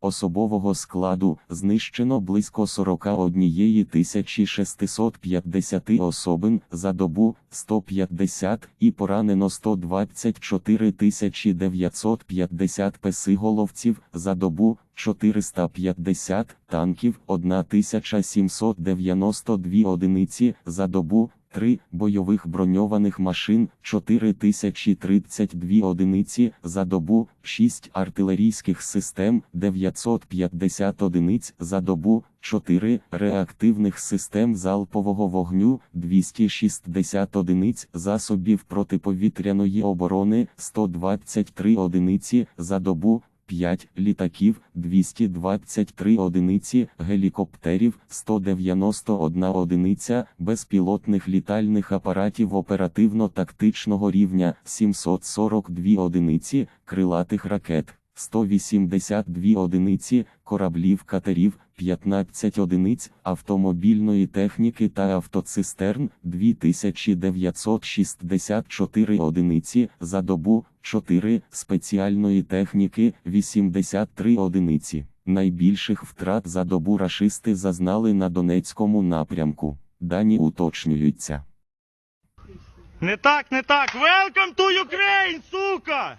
Особового складу знищено близько 41 650 особин за добу 150 і поранено 124 950 песиголовців за добу 450 танків 1792 одиниці за добу 3 бойових броньованих машин 4032 одиниці за добу, 6 артилерійських систем 950 одиниць за добу, 4 реактивних систем залпового вогню 260 одиниць засобів протиповітряної оборони 123 одиниці за добу. 5 літаків, 223 одиниці, гелікоптерів, 191 одиниця, безпілотних літальних апаратів оперативно-тактичного рівня, 742 одиниці, крилатих ракет, 182 одиниці, кораблів катерів, 15 одиниць, автомобільної техніки та автоцистерн, 2964 одиниці за добу, 4 спеціальної техніки, 83 одиниці. Найбільших втрат за добу рашисти зазнали на Донецькому напрямку. Дані уточнюються. Не так, не так. Welcome to Ukraine, сука!